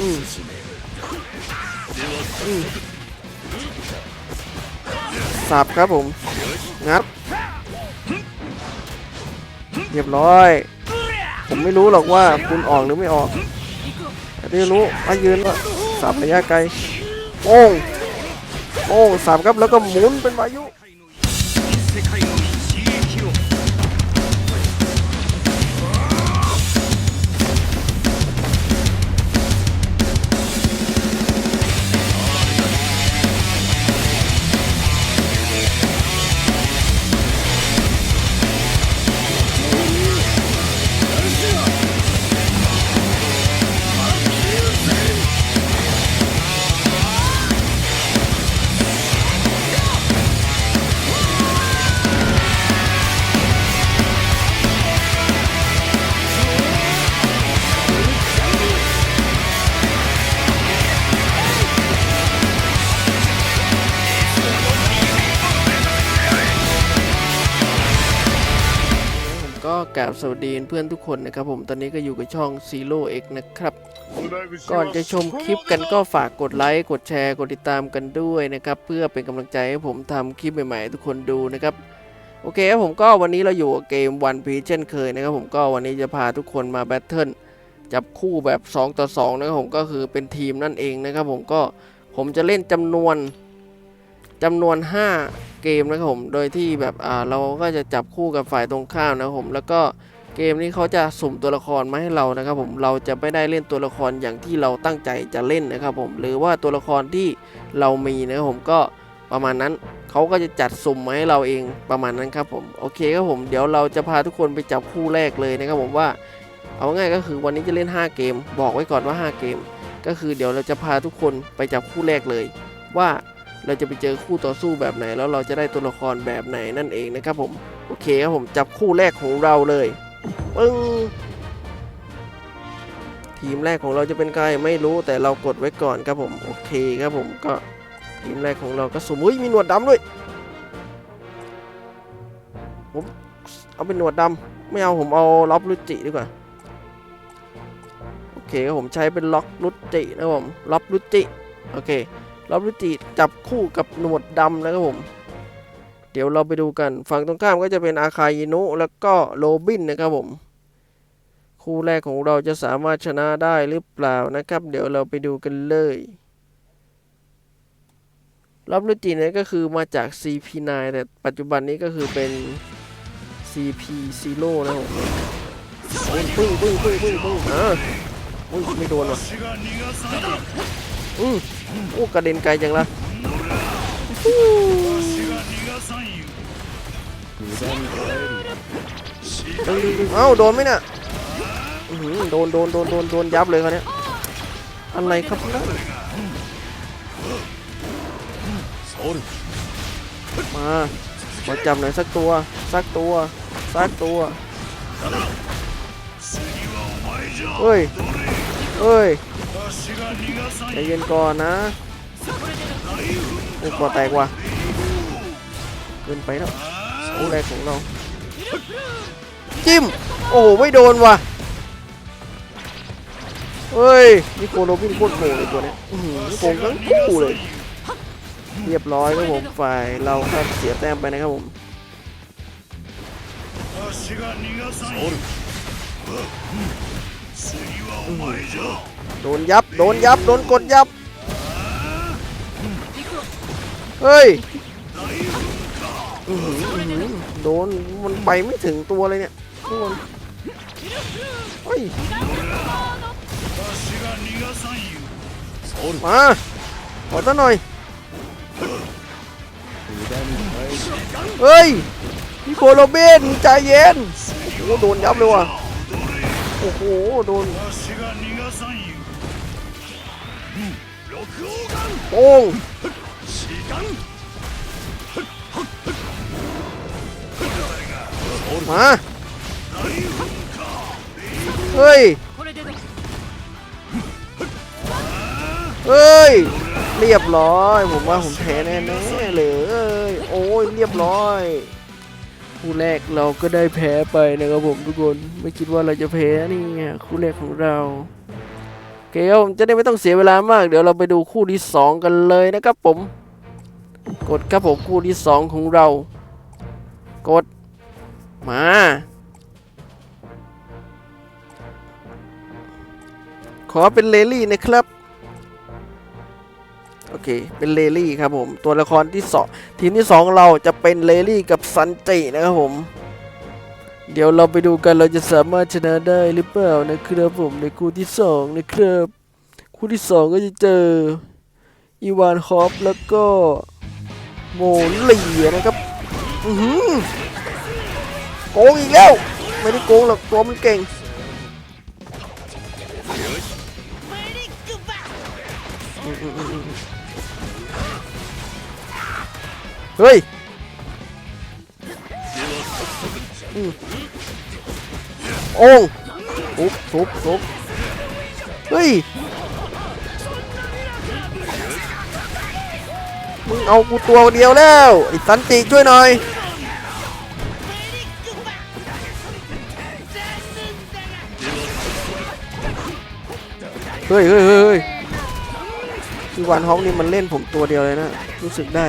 อืมอืมสับครับผม งัด เรียบร้อย ผมไม่รู้หรอกว่าคุณออกหรือไม่ออก แต่ที่รู้ว่ายืนว่าสับระยะไกลโป้งโป้งสับครับแล้วก็หมุนเป็นพายุ ก็กราบสวัสดีเพื่อนทุกคนนะครับผมตอนนี้ก็อยู่กับช่อง Zero X นะครับ ก่อนจะชมคลิปกันก็ฝากกดไลค์กดแชร์กดติดตามกันด้วยนะครับ เพื่อเป็นกำลังใจให้ผมทำคลิปใหม่ๆให้ทุกคนดูนะครับ โอเคครับผมก็วันนี้เราอยู่กับเกม One Piece เช่นเคยนะครับผมก็วันนี้จะพาทุกคนมาแบทเทิลจับคู่แบบ 2 ต่อ 2 นะครับผมก็คือเป็นทีมนั่นเองนะครับผมก็ผมจะเล่นจำนวนจำนวน 5 เกมนะครับผม โดยที่แบบอ่าเราก็จะจับคู่กับฝ่ายตรงข้ามนะครับผม แล้วก็เกมนี้เขาจะสุ่มตัวละครมาให้เรานะครับผมเราจะไม่ได้เล่นตัวละครอย่างที่เราตั้งใจจะเล่นนะครับผมหรือว่าตัวละครที่เรามีนะครับผมก็ประมาณนั้นเขาก็จะจัดสุ่มมาให้เราเองประมาณนั้นครับผมโอเคครับผมเดี๋ยวเราจะพาทุกคนไปจับคู่แรกเลยนะครับผมว่าเอาง่ายก็คือวันนี้จะเล่น 5 เกม บอกไว้ก่อนว่า 5 เกม ก็คือเดี๋ยวเราจะพาทุกคนไปจับคู่แรกเลย ว่า เราจะไปเจอคู่ต่อสู้แบบไหน แล้วเราจะได้ตัวละครแบบไหนนั่นเองนะครับผมโอเคครับผมจับคู่แรกของเราเลยปึ้งทีมแรกของเราจะเป็นใครไม่รู้แต่เรากดไว้ก่อนครับผมโอเคครับผมก็ทีมแรกของเราก็สมมุติมีหนวดดำด้วยผมเอาเป็นหนวดดำไม่เอาผมเอาล็อบลุจิดีกว่าโอเคครับผมใช้เป็นล็อกลุจินะครับผมล็อบลุจิโอเค รอบรุจิจับคู่กับหนวดดำนะครับผม เดี๋ยวเราไปดูกัน ฝั่งตรงข้ามก็จะเป็นอาคายินุแล้วก็โรบินนะครับผม คู่แรกของเราจะสามารถชนะได้หรือเปล่านะครับ เดี๋ยวเราไปดูกันเลยรอบรุจิเนี่ยก็คือมาจาก CP9 แต่ปัจจุบันนี้ก็คือเป็น CP0 นะครับผมปึ้งปึ้งปึ้งปึ้งปึ้งอ่าอุ้ยไม่โดนว่ะอืม โอ้กระเด็นไกลจังละเอ้าโดนไหมเนี่ยโดนโดนโดนโดนโดนยับเลยคราวนี้ยอะไรครับนะมามาจับหน่อยสักตัวสักตัวสักตัวเฮ้ยเฮ้ย ใจเย็นก่อนนะโอ้ก่อแตกว่ะเกินไปแล้วโอ้แรกของเรา จิ้ม โอ้ไม่โดนว่ะเฮ้ยนี่โคโรบินโคตรโกเลยตัวเนี้ยอื้อหือโกงทั้งคู่เลย เรียบร้อยครับผมฝ่ายเราครับเสียแต้มไปนะครับผม私 โดนยับ โดนยับ โดนกดยับ เฮ้ย โดนมันไปไม่ถึงตัวเลยเนี่ยทุกคนเฮ้ยมาขอต้นหน่อยเฮ้ยพี่โคโรเบนใจเย็นโอ้โดนยับเลยว่ะ โอ้โห โดนโอ้งมาเฮ้ย เฮ้ย เรียบร้อย ผมว่าผมแพ้แน่ๆเลย โอ้ย เรียบร้อย คู่แรกเราก็ได้แพ้ไปนะครับผมทุกคนไม่คิดว่าเราจะแพ้นี่คู่แรกของเราเคครับผมจะได้ไม่ต้องเสียเวลามาก เดี๋ยวเราไปดูคู่ที่ 2 กันเลยนะครับผม กดครับผมคู่ที่ 2 ของเรา กดมาขอเป็นเลลี่นะครับ โอเค เป็นเลลี่ครับผม ตัวละครที่สองทีมที่ 2 เราจะเป็นเลลี่กับซันจินะครับผม เดี๋ยวเราไปดูกันเราจะสามารถชนะได้หรือเปล่านะครับผมในคู่ที่สองนะครับ คู่ที่สองก็จะเจออีวานคอฟแล้วก็โมลีนะครับอือหือโกงอีกแล้ว ไม่ได้โกงหรอกตัวมันเก่ง เฮ้ยโอ่งทุบทุบทุบเฮ้ย มึงเอากูตัวเดียวแล้วไอ้สันติช่วยหน่อยเฮ้ยเฮ้ยเฮ้ยเฮ้ยคือวันฮอกนี่มันเล่นผมตัวเดียวเลยนะ รู้สึกได้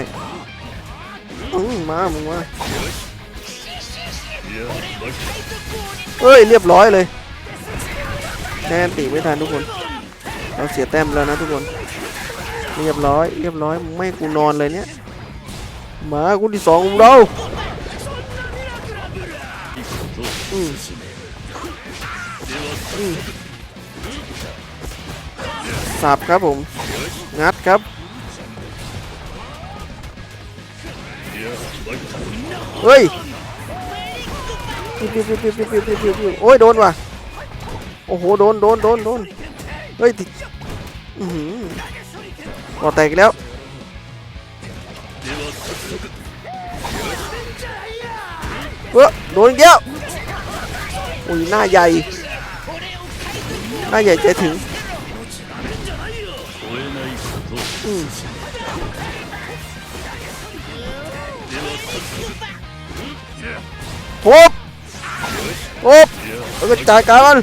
อืมมามึงมาเฮ้ยเรียบร้อยเลยแน่นตีไม่ทันทุกคน เราเสียแต้มแล้วนะทุกคน เรียบร้อย เรียบร้อยมึงไม่ให้กูนอนเลยเนี่ยหมากูที่สองของเราอืมอืมสับครับผม งัดครับ เฮ้ยปิ้วปิ้วปิ้วปิ้วปิ้วปิ้วปิ้วปิ้วโอ้ยโดนว่ะโอ้โหโดนโดนโดนโดนเฮ้ยติดอือหือก่อแตกแล้วเออโดนอีกแล้วโอ้ยหน้าใหญ่หน้าใหญ่ใจถึงอืม ทุบทุบแล้วก็จ่ายการมัน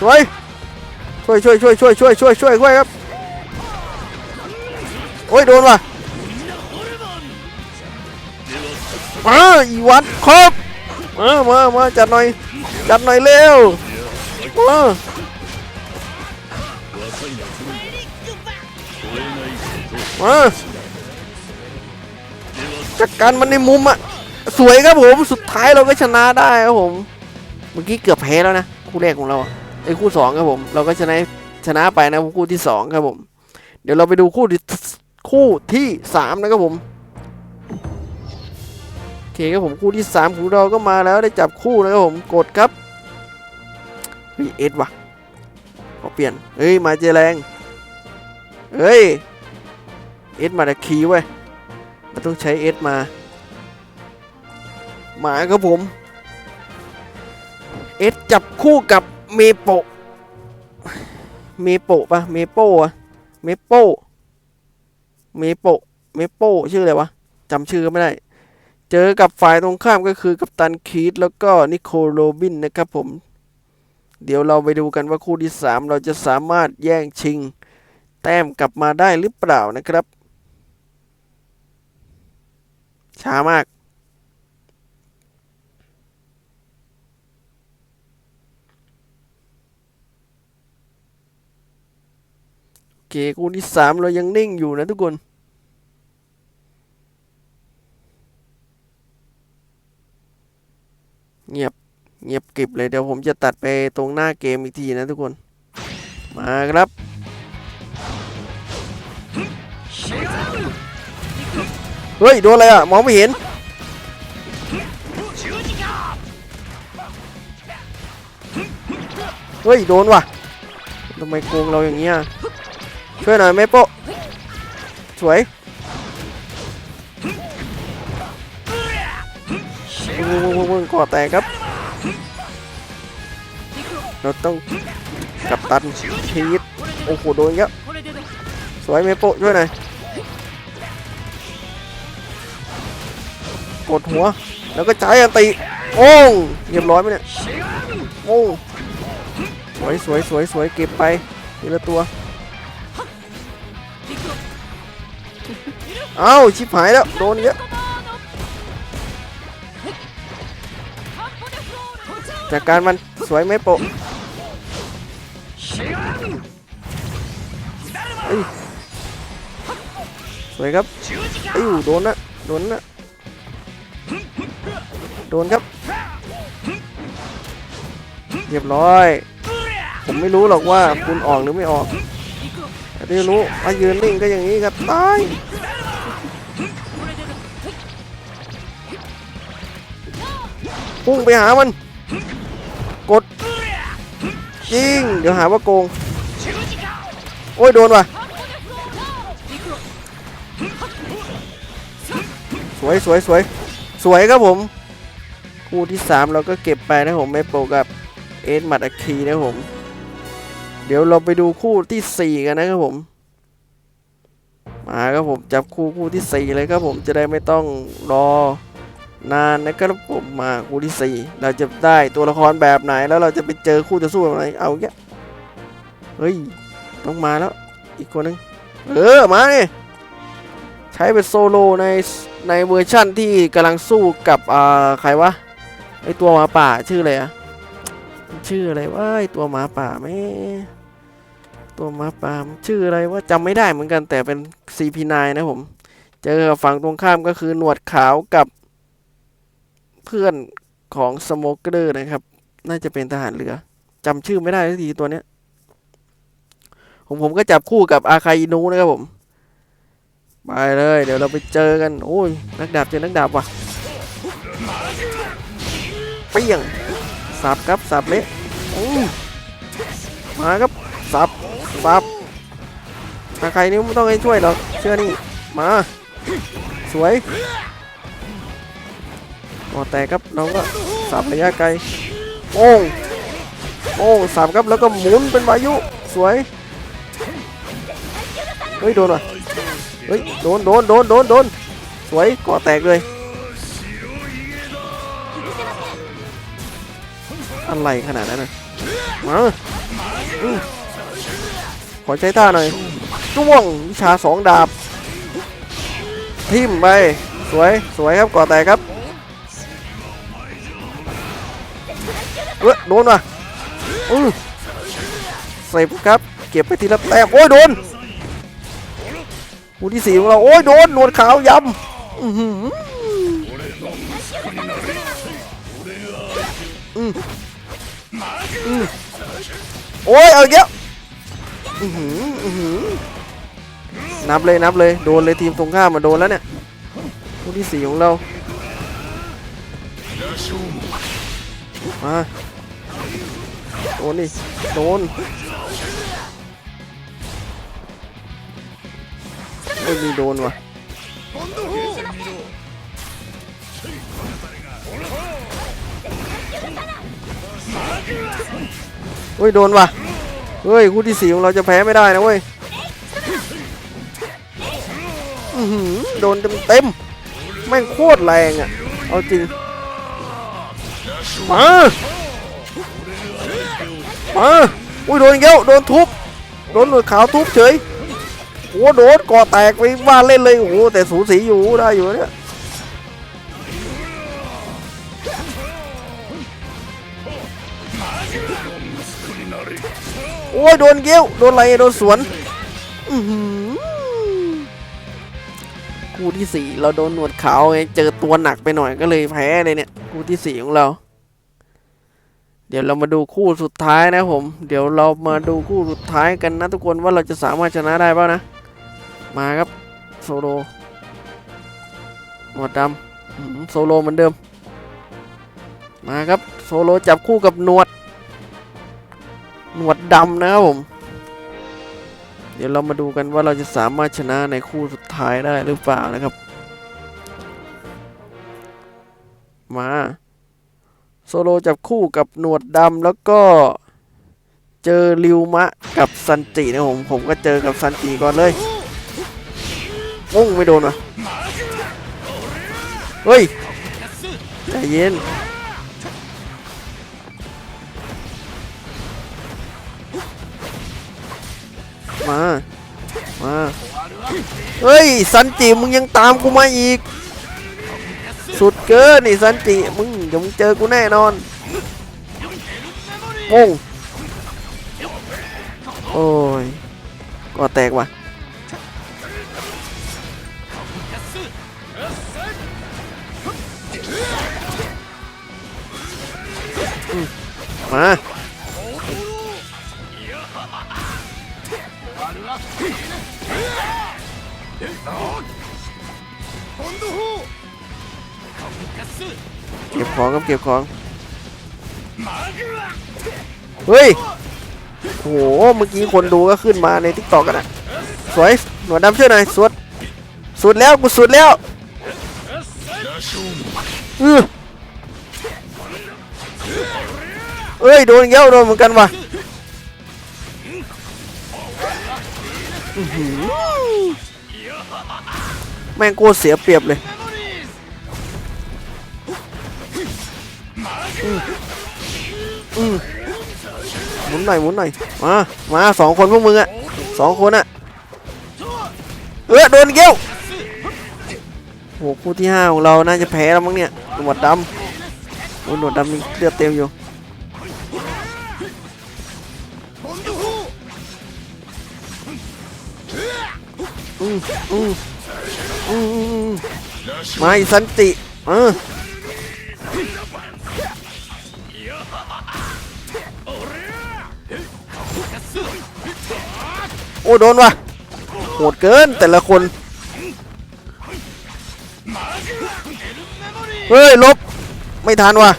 สวยช่วยช่วยช่วยช่วยช่วยช่วยช่วยช่วยครับโอ้ยโดนว่ะมาอีวัดครบมามามาจัดหน่อยจัดหน่อยเร็วมามาจัดการมันในมุมอะ สวยครับผมสุดท้ายเราก็ชนะได้ครับผม เมื่อกี้เกือบแพ้แล้วนะคู่แรกของเราไอ้คู่สองครับผม เราก็ชนะชนะไปนะคู่ที่สองครับผม เดี๋ยวเราไปดูคู่ที่คู่ที่สามนะครับผมโอเคครับผมคู่ที่สามของเราก็มาแล้วได้จับคู่นะครับผมกดครับเฮ้ยเอ็ดว่ะขอเปลี่ยนเฮ้ยมาเจแรงเฮ้ยเอ็ดมาแต่คีย์เว้ยมันต้องใช้เอ็ดมา หมาครับผม เอสจับคู่กับเมโปะเมโปะปะเมโปะอะเมโปะเมโปะเมโปะชื่ออะไรวะจำชื่อไม่ได้ เจอกับฝ่ายตรงข้ามก็คือกัปตันคีตแล้วก็นิโคลโรบินนะครับผม เดี๋ยวเราไปดูกันว่าคู่ที่ 3 เราจะสามารถแย่งชิง แต้มกลับมาได้หรือเปล่านะครับ ช้ามาก เคคู่ที่สามเรายังนิ่งอยู่นะทุกคน เงียบเงียบกริบเลยเดี๋ยวผมจะตัดไปตรงหน้าเกมอีกทีนะทุกคน มาครับเฮ้ยโดนอะไรอะมองไม่เห็น เฮ้ย โดนว่ะทำไมโกงเราอย่างเงี้ย ช่วยหน่อยเมโปะสวยวงวงวงก่อแตกครับ เราต้องกับตันชีดโอ้โหโดนเยอะสวยเมโปะช่วยหน่อยกดหัวแล้วก็ใช้อันติโอ้งเรียบร้อยไหมเนี่ยโอ้งสวยสวยสวยสวยเก็บไปทีละตัว เอ้าชิบหายแล้วโดนเยอะจากการมันสวยไหมโป้สวยครับเอ้ยโดนนะโดนนะโดนครับเรียบร้อย ผมไม่รู้หรอกว่าคุณออกหรือไม่ออกแต่ที่รู้ว่ายืนนิ่งก็อย่างนี้ครับตาย พุ่งไปหามัน กดจริง เดี๋ยวหาว่าโกง โอ้ย โดนว่ะ สวยสวยสวยสวยครับผม คู่ที่ 3 เราก็เก็บไปนะผมไม่โปกับเอสมัดอคีนะผม เดี๋ยวเราไปดูคู่ทีสี่ 4 กันนะครับผม มาครับผมจับคู่คู่ที่ 4 เลยครับผมจะได้ไม่ต้องรอ นานนะครับผมมาคู่ที่ 4 เราจะได้ตัวละครแบบไหนแล้วเราจะไปเจอคู่จะสู้แบบไหนเอาแกเฮ้ยต้องมาแล้วอีกคนนึงเออมาเนี่ยใช้เป็นโซโลในในเวอร์ชั่นที่กำลังสู้กับอ่าใครวะไอตัวหมาป่าชื่ออะไรอะชื่ออะไรวะไอตัวหมาป่าไหมตัวหมาป่าชื่ออะไรว่าจำไม่ได้เหมือนกันแต่เป็น CP9 นะผม เจอฝั่งตรงข้ามก็คือหนวดขาวกับ เพื่อนของสโมเกอร์นะครับ น่าจะเป็นทหารเรือจำชื่อไม่ได้สักทีตัวเนี้ยผมผมก็จับคู่กับอาคาอินูนะครับผม ไปเลย เดี๋ยวเราไปเจอกันโอ้ยนักดาบเจอนักดาบว่ะเปี้ยงสับครับสับเละมาครับสับสับถ้าใครนี่ไม่ต้องให้ช่วยหรอกเชื่อนี่มา สวย ก่อแตกครับเราก็สับระยะไกลโป้งโป้งสับครับแล้วก็หมุนเป็นวายุสวยเฮ้ยโดนว่ะเฮ้ยโดนโดนโดนโดนโดนสวยก่อแตกเลยอะไรขนาดนั้นนะมาขอใช้ท่าหน่อยจ้วงวิชาสองดาบทิมไปสวยสวยครับก่อแตกครับ เอ้ยโดนว่ะอือเสพครับ เก็บไปทีละแต้มโอ้ยโดนคู่ที่สี่ของเรา โอ้ยโดนหนวดขาวยำอือหืออืมอืมโอ้ยเอาอีกแล้วอื้อหืออือหือนับเลยนับเลยโดนเลยทีมตรงข้ามมาโดนแล้วเนี่ยคู่ที่สี่ของเรามา โดนดิโดนไม่มีโดนว่ะเฮ้ยโดนว่ะเฮ้ยคู่ที่สี่ของเราจะแพ้ไม่ได้นะเว้ยโดนเต็มเต็มแม่งโคตรแรงอะ เอาจริง มา มาอุ้ยโดนอีกแล้วโดนทุบโดนหนวดขาวทุบเฉยโอ้โดนก่อแตกไปว่าเล่นเลยโอ้แต่สูสีอยู่ได้อยู่เนี่ยโอ้ยโดนเกี้ยวโดนอะไรโดนสวนอื้อหือคู่ที่สี่เราโดนหนวดขาวไงเจอตัวหนักไปหน่อยก็เลยแพ้เลยเนี่ยคู่ที่สี่ของเรา เดี๋ยวเรามาดูคู่สุดท้ายนะผม เดี๋ยวเรามาดูคู่สุดท้ายกันนะทุกคนว่าเราจะสามารถชนะได้ป่านะ มาครับโซโลหนวดดำโซโลเหมือนเดิม มาครับโซโลจับคู่กับหนวด หนวดดำนะครับผม เดี๋ยวเรามาดูกันว่าเราจะสามารถชนะในคู่สุดท้ายได้หรือเปล่านะครับ มา โซโลจับคู่กับหนวดดำแล้วก็เจอริวมะกับซันจินะผมผมก็เจอกับซันจิก่อนเลยปุ้งไม่โดนวะเฮ้ยใจเย็นมา มา เฮ้ย สันจิมึงยังตามกูมาอีก เกินนี่สันจิมึงเดี๋ยวมึงเจอกูแน่นอนโป้งโอ้ยก็แตกว่ะมา เก็บของครับเก็บของเฮ้ยโอ้โหเมื่อกี้คนดูก็ขึ้นมาในทิกตอกกันนะสวยหนวดดำช่วยหน่อยสุดสุดแล้วกูสุดแล้วเออเอ้ยโดนอีกแล้วโดนเหมือนกันว่ะแม่งโคตรเสียเปรียบเลย อืมหมุนหน่อยหมุนหน่อยมามาสองคนพวกมึงอะสองคนอะเออโดนเกี้ยวโหคู่ที่ห้าของเราน่าจะแพ้แล้วมั้งเนี่ยหนวดดำโอ้หนวดดำมีเลือดเต็มอยู่อืมอืมอืมอืมอืมมาอีสันติเออ โอ้โดนว่ะโหดเกินแต่ละคน เฮ้ย ลบ ไม่ทันว่ะ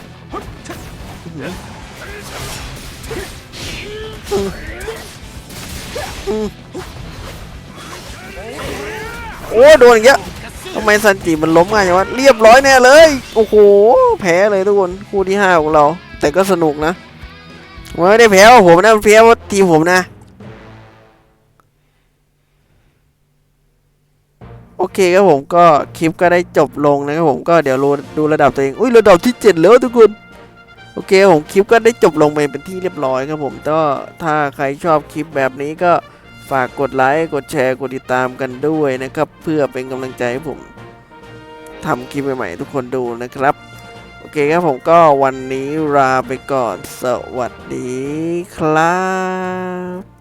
โอ้โดนอย่างเงี้ยทำไมซันจิมันล้มง่ายจังวะเรียบร้อยแน่เลย โอ้โห แพ้เลยทุกคน คู่ที่ห้าของเรา แต่ก็สนุกนะไม่ได้แพ้ว่าผมนะแพ้ว่าทีมผมนะ โอเคครับผมก็คลิปก็ได้จบลงนะครับผมก็เดี๋ยวดูดูระดับตัวเองอุ้ยระดับที่ 7 แล้วทุกคนโอเคผมคลิปก็ได้จบลงไปเป็นที่เรียบร้อยครับผมก็ถ้าใครชอบคลิปแบบนี้ก็ฝากกดไลค์กดแชร์กดติดตามกันด้วยนะครับ เพื่อเป็นกำลังใจให้ผมทำคลิปใหม่ๆทุกคนดูนะครับ โอเคครับผมก็วันนี้ลาไปก่อนสวัสดีครับ